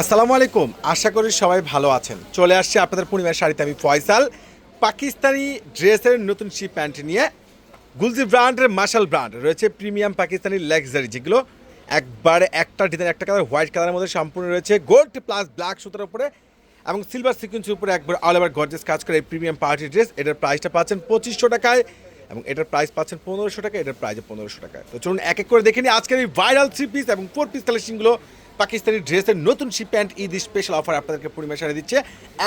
আসসালামু আলাইকুম আশা করি সবাই ভালো আছেন। চলে আসছে আপনাদের পূর্ণিমার শাড়িতে আমি ফয়সাল। পাকিস্তানি ড্রেসের নতুন শি প্যান্ট নিয়ে গুলজি ব্র্যান্ডের মার্শাল ব্র্যান্ড। রয়েছে প্রিমিয়াম পাকিস্তানি লেক্সারি যেগুলো একবারে একটা ডিজাইন একটা কালার হোয়াইট কালারের মধ্যে সম্পূর্ণ রয়েছে। গোল্ড প্লাস ব্ল্যাক সুতার উপরে এবং সিলভার সিকুয়েন্সের উপরে একবার অল ওভার গর্জেস কাজ করে এই প্রিমিয়াম পার্টি ড্রেস এটার প্রাইসটা পাচ্ছেন পঁচিশশো টাকায় এবং এটার প্রাইস পাচ্ছেন পনেরোশো টাকা এটার প্রাইস পনেরোশো টাকা তো চলুন এক এক করে দেখে নিই। আজকের এই ভাইরাল থ্রি পিস এবং ফোর পিস কালেকশনগুলো পাকিস্তানি ড্রেসের নতুন শি প্যান্ট ঈদ স্পেশাল অফার আপনাদেরকে পূর্ণিমা দিচ্ছে।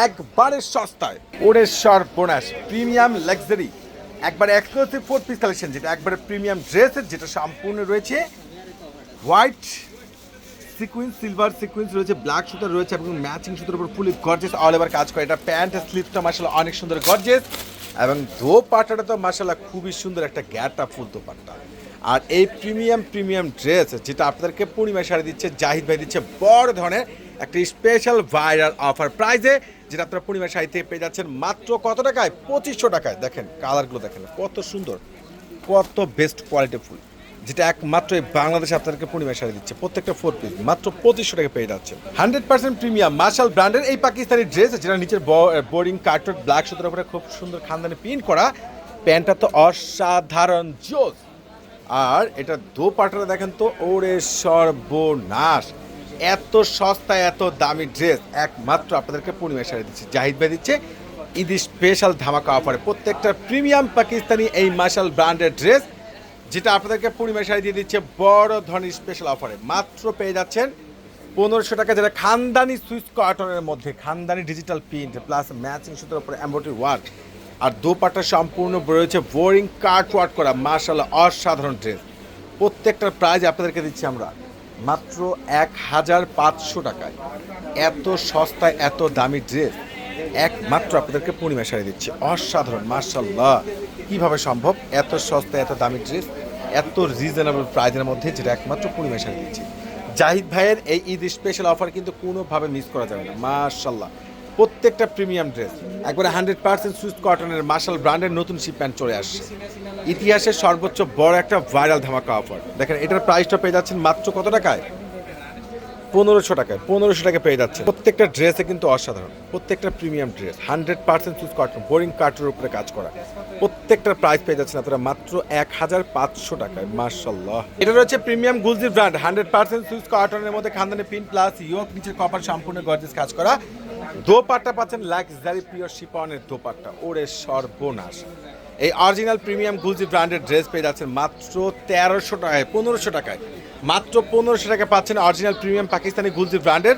একবারে সস্তায়। ওড়েশ্বর বোনাস প্রিমিয়াম লাক্সারি একবারে এক্সক্লুসিভ ফোর পিস কালেকশন যেটা একবারে প্রিমিয়াম ড্রেসের যেটা সম্পূর্ণ রয়েছে হোয়াইট সিকুয়েন্স সিলভার সিকুয়েন্স রয়েছে ব্ল্যাক সুতার রয়েছে, এবং ম্যাচিং সুতার উপর ফুলি গর্জেস অল ওভার কাজ করে। এটা প্যান্ট স্লিপটা মাসাল্লাহ অনেক সুন্দর গর্জেস এবং দো পাটাটা তো মাসাল্লাহ খুবই সুন্দর একটা গ্যাটা ফুল দোপাট্টা। আর এই প্রিমিয়াম প্রিমিয়াম ড্রেস যেটা আপনাদেরকে পূর্ণিমা সারে দিচ্ছে, জাহিদ ভাই দিচ্ছে, বড় ধরনের একটা স্পেশাল ভাইরাল অফার প্রাইজে যেটা আপনারা পূর্ণিমা থেকে পেয়ে যাচ্ছেন মাত্র কত টাকায়? পঁচিশশো টাকায়। দেখেন কালারগুলো দেখেন, কত সুন্দর, কত বেস্ট কোয়ালিটি ফুল, যেটা একমাত্র এই বাংলাদেশে আপনাদেরকে পূর্ণিমা শাড়ি দিচ্ছে, প্রত্যেকটা ফোর পিস মাত্র পঁচিশশো টাকা পেয়ে যাচ্ছে হান্ড্রেড পার্সেন্ট প্রিমিয়াম মার্শাল ব্র্যান্ডের এই পাকিস্তানি ড্রেস যেটা নিচের বোরিং কার্টন ব্ল্যাক সুতোর খুব সুন্দর খানদানি প্রিন্ট করা, প্যান্টটা তো অসাধারণ, জোস। আর এটা দো পাটাটা দেখেন তো, ওরে সর্বনাশ। এত সস্তা, এত দামি ড্রেস একমাত্র আপনাদেরকে পূর্ণিমা শাড়ি দিচ্ছে। জাহিদ ভাই দিচ্ছে ঈদ স্পেশাল ধামাকা অফারে প্রত্যেকটা প্রিমিয়াম পাকিস্তানি এই মার্শাল ব্র্যান্ডের ড্রেস যেটা আপনাদেরকে পূর্ণিমা শাড়ি দিয়ে দিচ্ছে বড় ধরনের স্পেশাল অফারে মাত্র পেয়ে যাচ্ছেন পনেরোশো টাকা যেটা খানদানি সুইচ কটনের মধ্যে, খানদানি ডিজিটাল প্রিন্ট প্লাস ম্যাচিং সুতোর উপরে এমব্রয়ডারি ওয়ার্ক আর দোপাটা সম্পূর্ণ রয়েছে। বোরিং কাট ওয়ার্ক করা মার্শাল্লাহ অসাধারণ ড্রেস। প্রত্যেকটার প্রাইজ আপনাদেরকে দিচ্ছি আমরা মাত্র এক হাজার পাঁচশো টাকায়। এত সস্তায় এত দামি ড্রেস। একমাত্র আপনাদেরকে পূর্ণিমা শাড়ি দিচ্ছে। অসাধারণ মার্শাল্লাহ কীভাবে সম্ভব? এত সস্তা, এত দামি ড্রেস, এত রিজনেবল প্রাইজের মধ্যে যেটা একমাত্র পূর্ণিমা শাড়ি দিচ্ছে। জাহিদ ভাইয়ের এই ঈদ স্পেশাল অফার কিন্তু কোনোভাবে মিস করা যাবে না। মার্শাল্লাহ প্রত্যেকটা প্রিমিয়াম ড্রেস। একবারে হান্ড্রেড পার্সেন্ট সুইচ কটনের মার্শাল ব্র্যান্ডের নতুন শিপ প্যান্ট চলে আসছে। ইতিহাসের সর্বোচ্চ বড় একটা ভাইরাল ধামাকা অফার। দেখেন, এটার প্রাইসটা পেয়ে যাচ্ছেন মাত্র কত টাকায়? পনেরোশো টাকায়। পনেরোশো টাকা পেয়ে যাচ্ছে প্রত্যেকটা ড্রেসে কিন্তু অসাধারণ। প্রত্যেকটা premium dress hundred percent Swiss cotton boring কাটের উপরে কাজ করা। প্রত্যেকটার প্রাইস পেয়ে যাচ্ছেন আপনারা মাত্র এক হাজার পাঁচশো টাকায়। মার্শাল্লাহ এটা রয়েছে প্রিমিয়াম গুলজির ব্র্যান্ড হান্ড্রেড পার্সেন্ট সুইচ কটনের মধ্যে খানদানি পিন প্লাস ইয়োক নিচের কপার সম্পূর্ণ গর্জেস কাজ করা। দোপাট্টা পাচ্ছেন লাক্সারি পিওর শিপনের দোপাট্টা। ওরে সর্বনাশ। এই অরিজিনাল প্রিমিয়াম গুলজি ব্র্যান্ডের ড্রেস পেয়ে যাচ্ছেন মাত্র তেরোশো টাকায়, পনেরোশো টাকায়। মাত্র পনেরোশো টাকা পাচ্ছেন অরিজিনাল প্রিমিয়াম পাকিস্তানি গুলজি ব্র্যান্ডের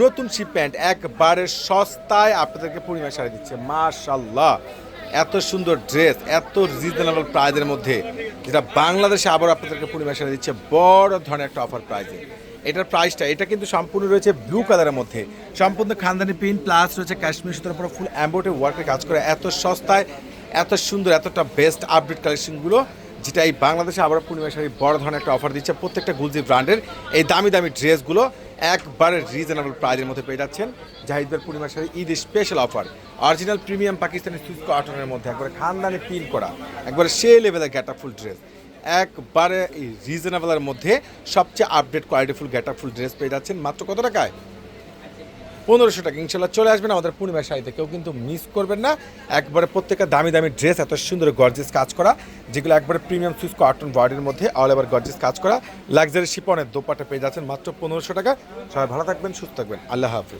নতুন শিপ প্যান্ট। একবারে সস্তায় আপনাদেরকে পূর্ণিমা সারি দিচ্ছে। মাশাল্লাহ এত সুন্দর ড্রেস, এত রিজনেবল প্রাইজের মধ্যে। যেটা বাংলাদেশে আবার আপনাদেরকে পূর্ণিমা সারি দিচ্ছে। বড় ধরনের একটা অফার প্রাইজে এটার প্রাইসটা এটা কিন্তু সম্পূর্ণ রয়েছে ব্লু কালারের মধ্যে। সম্পূর্ণ খানদানি প্রিন্ট প্লাস রয়েছে কাশ্মীর সুতোর উপর ফুল অ্যাম্বোটে ওয়ার্কের কাজ করে। এত সস্তায়, এত সুন্দর, এতটা বেস্ট আপডেট কালেকশনগুলো যেটা এই বাংলাদেশে আবার পূর্ণিমা শাড়ি বড় ধরনের একটা অফার দিচ্ছে প্রত্যেকটা গুলজি ব্র্যান্ডের এই দামি দামি ড্রেসগুলো একবারে রিজনেবল প্রাইজের মধ্যে পেয়ে যাচ্ছেন। জাহিদবের Purnima sari Eid special offer original premium Pakistani Swiss কটনের মধ্যে একবারে খানদানি পিন করা, একবারে সে লেভেলের গ্যাটা ফুল ড্রেস একবারে রিজনেবলের মধ্যে সবচেয়ে আপডেট কোয়ালিটিফুল গ্যাটা ফুল ড্রেস পেয়ে যাচ্ছেন। মাত্র কত টাকায়? পনেরোশো টাকা। ইনশাল্লাহ চলে আসবেন আমাদের পূর্ণিমা শাড়িতে। কেউ কিন্তু মিস করবেন না। একবারে প্রত্যেকটা দামি দামি ড্রেস এত সুন্দর গর্জেস কাজ করা, যেগুলো একবারে প্রিমিয়াম সুইচ কটন বডির মধ্যে অল ওভার গর্জেস কাজ করা। লাক্সারি শিপনের দোপাটা পেয়ে যাচ্ছেন মাত্র পনেরোশো টাকা। সবাই ভালো থাকবেন, সুস্থ থাকবেন। আল্লাহ হাফিজ।